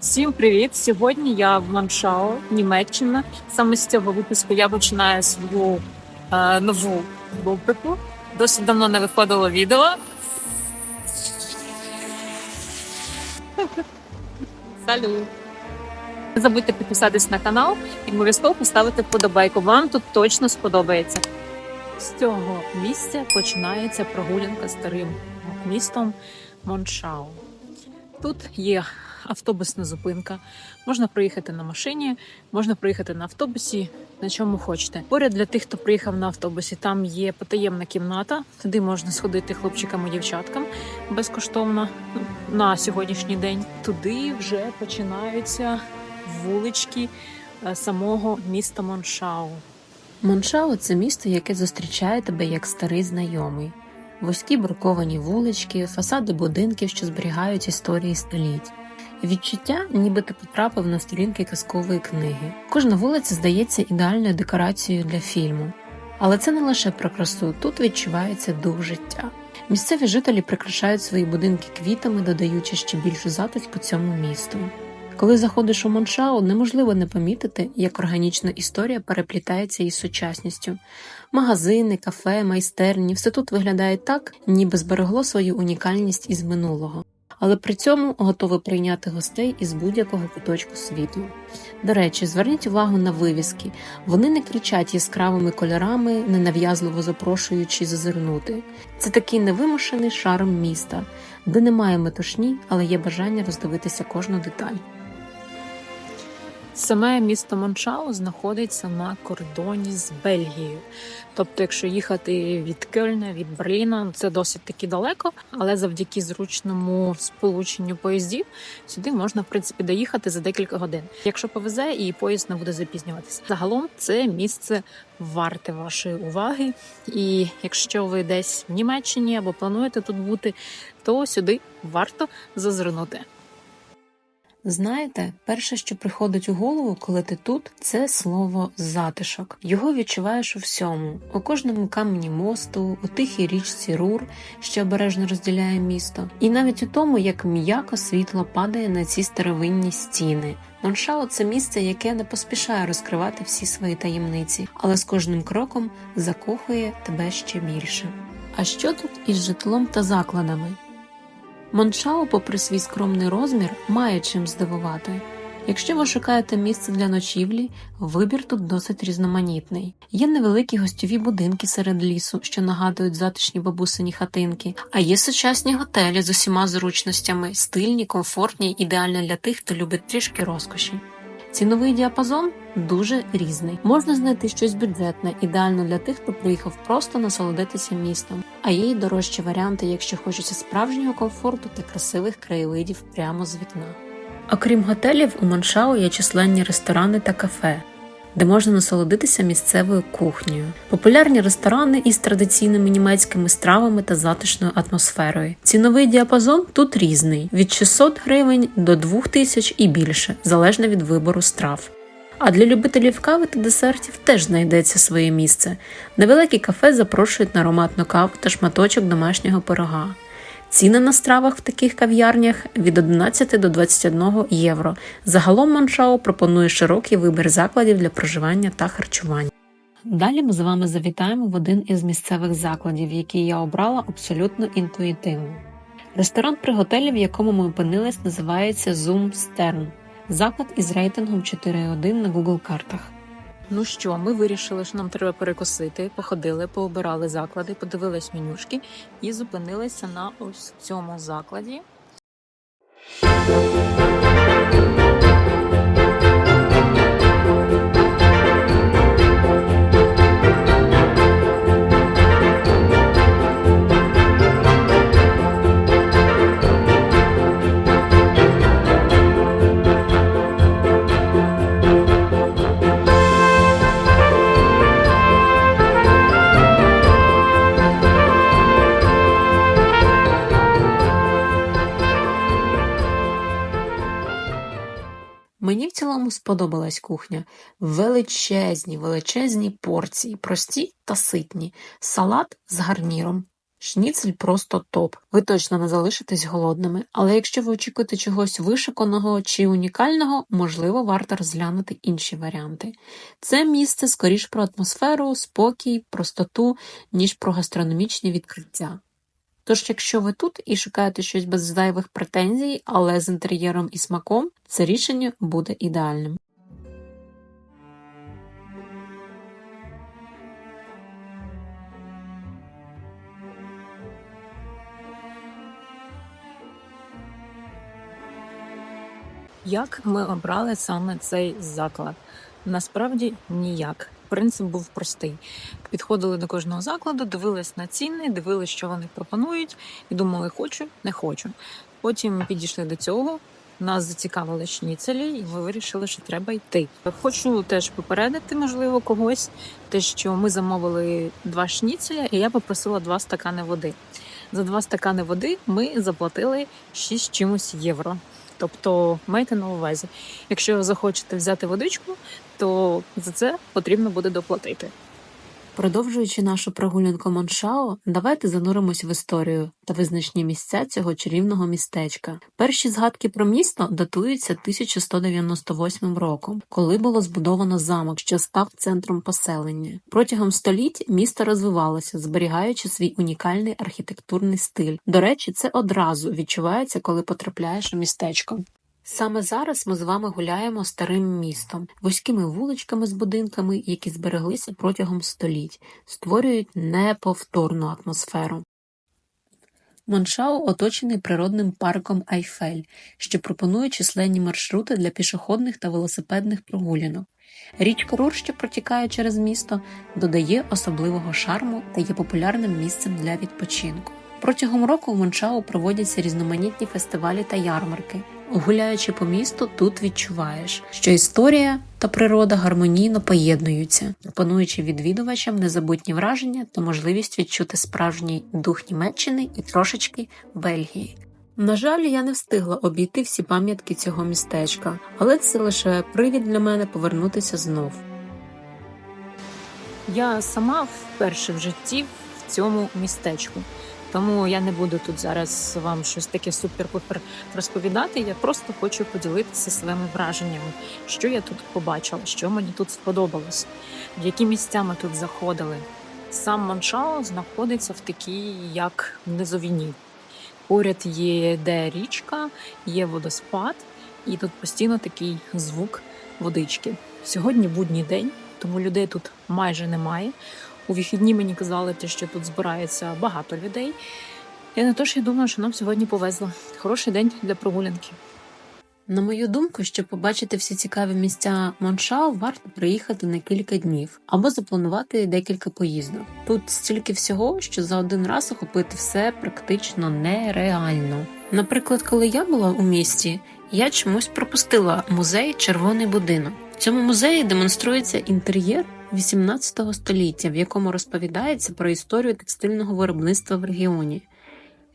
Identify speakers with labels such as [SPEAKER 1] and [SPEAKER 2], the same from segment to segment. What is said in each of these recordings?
[SPEAKER 1] Всім привіт! Сьогодні я в Маншау, Німеччина. Саме з цього випуску я починаю свою е, нову рубрику. Досить давно не виходило відео. Салют! Не забудьте підписатись на канал і обов'язково поставити вподобайку. Вам тут точно сподобається. З цього місця починається прогулянка старим містом Моншау. Тут є автобусна зупинка. Можна проїхати на машині, можна проїхати на автобусі, на чому хочете. Поряд для тих, хто приїхав на автобусі, там є потаємна кімната. Туди можна сходити хлопчикам і дівчаткам безкоштовно ну, на сьогоднішній день. Туди вже починаються вулички е, самого міста Моншау.
[SPEAKER 2] Моншау це місто, яке зустрічає тебе як старий знайомий. Вузькі бруковані вулички, фасади будинків, що зберігають історії століть. Відчуття, ніби ти потрапив на сторінки казкової книги. Кожна вулиця здається ідеальною декорацією для фільму. Але це не лише про красу, тут відчувається дух життя. Місцеві жителі прикрашають свої будинки квітами, додаючи ще більшу затишку цьому місту. Коли заходиш у Моншау, неможливо не помітити, як органічна історія переплітається із сучасністю. Магазини, кафе, майстерні все тут виглядає так, ніби зберегло свою унікальність із минулого, але при цьому готове прийняти гостей із будь-якого куточку світу. До речі, зверніть увагу на вивіски. Вони не кричать яскравими кольорами, ненав'язливо запрошуючи зазирнути. Це такий невимушений шарм міста, де немає метушні, але є бажання роздивитися кожну деталь.
[SPEAKER 1] Саме місто Моншау знаходиться на кордоні з Бельгією. Тобто, якщо їхати від Кельна, від Берліна, це досить таки далеко, але завдяки зручному сполученню поїздів сюди можна в принципі доїхати за декілька годин. Якщо повезе і поїзд не буде запізнюватися. Загалом це місце варте вашої уваги. І якщо ви десь в Німеччині або плануєте тут бути, то сюди варто зазирнути.
[SPEAKER 2] Знаєте, перше, що приходить у голову, коли ти тут, це слово затишок. Його відчуваєш у всьому, у кожному камені мосту, у тихій річці Рур, що обережно розділяє місто, і навіть у тому, як м'яко світло падає на ці старовинні стіни. Моншау це місце, яке не поспішає розкривати всі свої таємниці, але з кожним кроком закохує тебе ще більше. А що тут із житлом та закладами? Моншау, попри свій скромний розмір, має чим здивувати. Якщо ви шукаєте місце для ночівлі, вибір тут досить різноманітний. Є невеликі гостьові будинки серед лісу, що нагадують затишні бабусині хатинки, а є сучасні готелі з усіма зручностями, стильні, комфортні, ідеально для тих, хто любить трішки розкоші. Ціновий діапазон дуже різний. Можна знайти щось бюджетне, ідеально для тих, хто приїхав просто насолодитися містом. А є й дорожчі варіанти, якщо хочеться справжнього комфорту та красивих краєвидів прямо з вікна. Окрім готелів, у Маншау є численні ресторани та кафе, де можна насолодитися місцевою кухнею. Популярні ресторани із традиційними німецькими стравами та затишною атмосферою. Ціновий діапазон тут різний від 600 гривень до 2000 і більше, залежно від вибору страв. А для любителів кави та десертів теж знайдеться своє місце. Невеликі кафе запрошують на ароматну каву та шматочок домашнього пирога. Ціни на стравах в таких кав'ярнях від 11 до 21 євро. Загалом Маншау пропонує широкий вибір закладів для проживання та харчування. Далі ми з вами завітаємо в один із місцевих закладів, який я обрала абсолютно інтуїтивно. Ресторан при готелі, в якому ми опинились, називається Zoom Stern. Заклад із рейтингом 4,1 на Google картах.
[SPEAKER 1] Ну що, ми вирішили, що нам треба перекусити. Походили, пообирали заклади, подивились менюшки і зупинилися на ось цьому закладі.
[SPEAKER 2] Мені в цілому сподобалась кухня. Величезні, величезні порції, прості та ситні, салат з гарніром, Шніцель просто топ. Ви точно не залишитесь голодними. Але якщо ви очікуєте чогось вишиканого чи унікального, можливо, варто розглянути інші варіанти. Це місце скоріш про атмосферу, спокій, простоту, ніж про гастрономічні відкриття. Тож, якщо ви тут і шукаєте щось без зайвих претензій, але з інтер'єром і смаком, це рішення буде ідеальним.
[SPEAKER 1] Як ми обрали саме цей заклад? Насправді ніяк. Принцип був простий. Підходили до кожного закладу, дивились на ціни, дивились, що вони пропонують, і думали, хочу, не хочу. Потім підійшли до цього. Нас зацікавили шніцелі, і ми вирішили, що треба йти. Хочу теж попередити, можливо, когось, те, що ми замовили два шніцеля, і я попросила два стакани води. За два стакани води ми заплатили 6 чимось євро. Тобто майте на увазі, якщо захочете взяти водичку, то за це потрібно буде доплатити.
[SPEAKER 2] Продовжуючи нашу прогулянку Моншао, давайте зануримось в історію та визначні місця цього чарівного містечка. Перші згадки про місто датуються 1198 роком, коли було збудовано замок, що став центром поселення. Протягом століть місто розвивалося, зберігаючи свій унікальний архітектурний стиль. До речі, це одразу відчувається, коли потрапляєш у містечко. Саме зараз ми з вами гуляємо старим містом, вузькими вуличками з будинками, які збереглися протягом століть, створюють неповторну атмосферу. Моншау оточений природним парком Айфель, що пропонує численні маршрути для пішохідних та велосипедних прогулянок. Річка Рур, що протікає через місто, додає особливого шарму та є популярним місцем для відпочинку. Протягом року в Моншау проводяться різноманітні фестивалі та ярмарки. Гуляючи по місту, тут відчуваєш, що історія та природа гармонійно поєднуються, пропонуючи відвідувачам незабутні враження та можливість відчути справжній дух Німеччини і трошечки Бельгії. На жаль, я не встигла обійти всі пам'ятки цього містечка, але це лише привід для мене повернутися знов.
[SPEAKER 1] Я сама вперше в житті в цьому містечку. Тому я не буду тут зараз вам щось таке супер-пупер розповідати. Я просто хочу поділитися своїми враженнями, що я тут побачила, що мені тут сподобалось, які місця ми тут заходили. Сам Моншао знаходиться в такій, як низовіні. Поряд є де річка, є водоспад, і тут постійно такий звук водички. Сьогодні будній день, тому людей тут майже немає. У вихідні мені казали, те, що тут збирається багато людей. І на то ж я думаю, що нам сьогодні повезло. Хороший день для прогулянки.
[SPEAKER 2] На мою думку, щоб побачити всі цікаві місця Моншау, варто приїхати на кілька днів або запланувати декілька поїздок. Тут стільки всього, що за один раз охопити все практично нереально. Наприклад, коли я була у місті, я чомусь пропустила музей Червоний будинок. В цьому музеї демонструється інтер'єр 18 століття, в якому розповідається про історію текстильного виробництва в регіоні.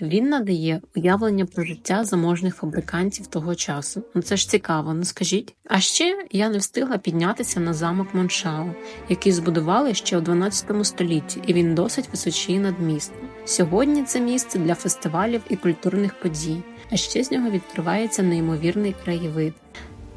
[SPEAKER 2] Він надає уявлення про життя заможних фабрикантів того часу. Ну це ж цікаво, ну скажіть. А ще я не встигла піднятися на замок Моншау, який збудували ще у 12 столітті, і він досить височий над містом. Сьогодні це місце для фестивалів і культурних подій, а ще з нього відкривається неймовірний краєвид.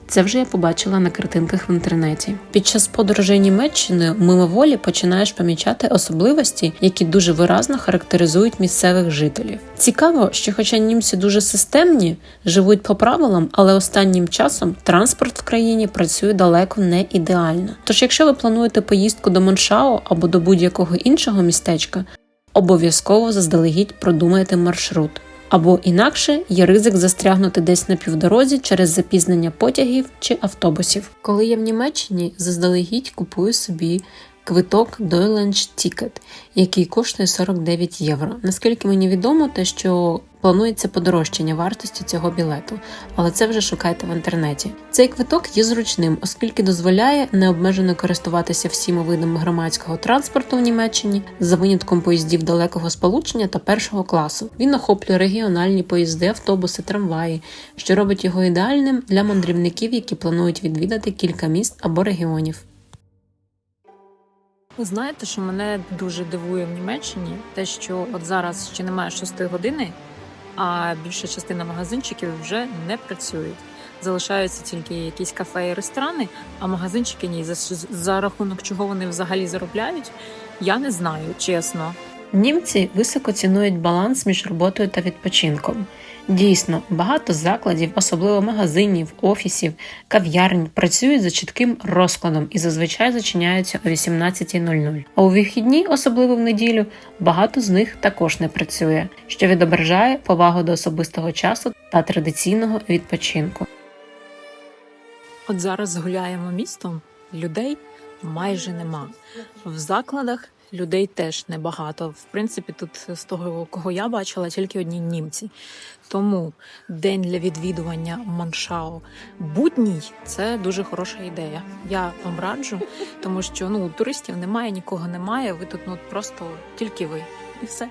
[SPEAKER 2] Це вже я побачила на картинках в інтернеті. Під час подорожей Німеччиною мимоволі починаєш помічати особливості, які дуже виразно характеризують місцевих жителів. Цікаво, що, хоча німці дуже системні, живуть по правилам, але останнім часом транспорт в країні працює далеко не ідеально. Тож, якщо ви плануєте поїздку до Моншао або до будь-якого іншого містечка, обов'язково заздалегідь продумайте маршрут. Або інакше є ризик застрягнути десь на півдорозі через запізнення потягів чи автобусів. Коли я в Німеччині, заздалегідь купую собі квиток Deutsche Ticket, який коштує 49 євро. Наскільки мені відомо, те, що планується подорожчання вартості цього білету, але це вже шукайте в інтернеті. Цей квиток є зручним, оскільки дозволяє необмежено користуватися всіма видами громадського транспорту в Німеччині за винятком поїздів далекого сполучення та першого класу. Він охоплює регіональні поїзди, автобуси, трамваї, що робить його ідеальним для мандрівників, які планують відвідати кілька міст або регіонів.
[SPEAKER 1] Знаєте, що мене дуже дивує в Німеччині, те, що от зараз ще немає шостої години, а більша частина магазинчиків вже не працюють. Залишаються тільки якісь кафе і ресторани, а магазинчики ні. За, за рахунок чого вони взагалі заробляють, я не знаю, чесно.
[SPEAKER 2] Німці високо цінують баланс між роботою та відпочинком. Дійсно, багато закладів, особливо магазинів, офісів, кав'ярень, працюють за чітким розкладом і зазвичай зачиняються о 18.00. А у вихідні, особливо в неділю, багато з них також не працює, що відображає повагу до особистого часу та традиційного відпочинку.
[SPEAKER 1] От зараз гуляємо містом, людей майже нема. В закладах людей теж небагато. В принципі, тут з того, кого я бачила, тільки одні німці. Тому день для відвідування Маншао будній це дуже хороша ідея. Я вам раджу, тому що ну туристів немає, нікого немає. Ви тут ну просто тільки ви і все.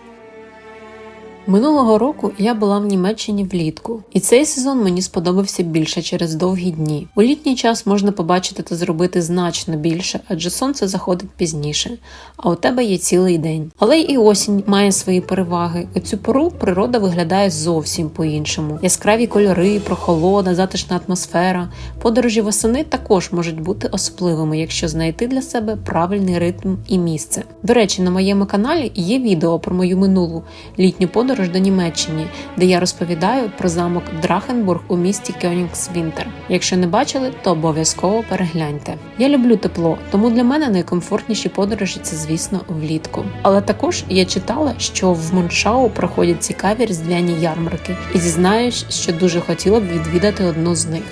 [SPEAKER 2] Минулого року я була в Німеччині влітку, і цей сезон мені сподобався більше через довгі дні. У літній час можна побачити та зробити значно більше, адже сонце заходить пізніше, а у тебе є цілий день. Але і осінь має свої переваги. У цю пору природа виглядає зовсім по-іншому. Яскраві кольори, прохолода, затишна атмосфера. Подорожі восени також можуть бути особливими, якщо знайти для себе правильний ритм і місце. До речі, на моєму каналі є відео про мою минулу літню подорож до Німеччини, де я розповідаю про замок Драхенбург у місті Кьонігсвінтер. Якщо не бачили, то обов'язково перегляньте. Я люблю тепло, тому для мене найкомфортніші подорожі це, звісно, влітку. Але також я читала, що в Моншау проходять цікаві різдвяні ярмарки, і зізнаюсь, що дуже хотіла б відвідати одну з них.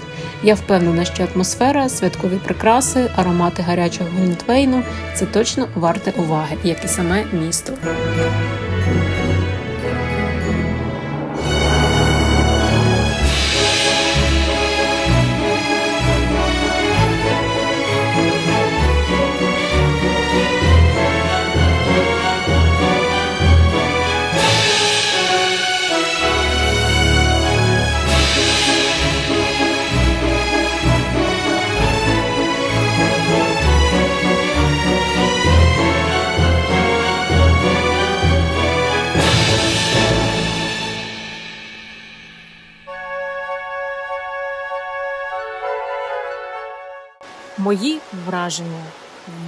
[SPEAKER 2] Я впевнена, що атмосфера, святкові прикраси, аромати гарячого глінтвейну – це точно варте уваги, як і саме місто.
[SPEAKER 1] Мої враження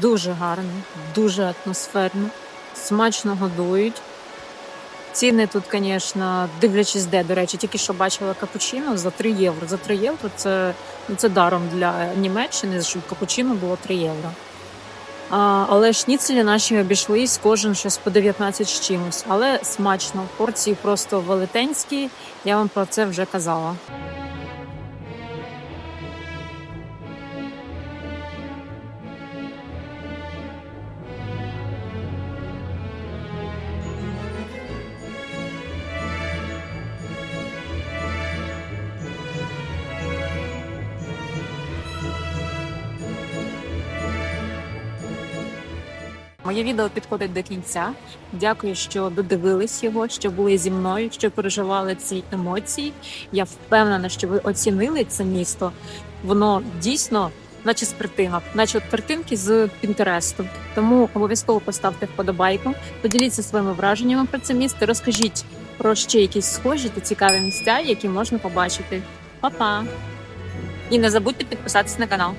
[SPEAKER 1] дуже гарні, дуже атмосферно, смачно годують. Ціни тут, звісно, дивлячись де, до речі, тільки що бачила капучино за 3 євро. За 3 євро це, ну, це даром для Німеччини, щоб капучино було 3 євро. А, але шніцелі наші обійшлись кожен щось по 19 з чимось. Але смачно, порції просто велетенські. Я вам про це вже казала. Моє відео підходить до кінця. Дякую, що додивились його, що були зі мною, що переживали ці емоції. Я впевнена, що ви оцінили це місто. Воно дійсно, наче картинок, наче от картинки з Пінтересту. Тому обов'язково поставте вподобайку, поділіться своїми враженнями про це місто. Розкажіть про ще якісь схожі та цікаві місця, які можна побачити. Па-па! І не забудьте підписатися на канал.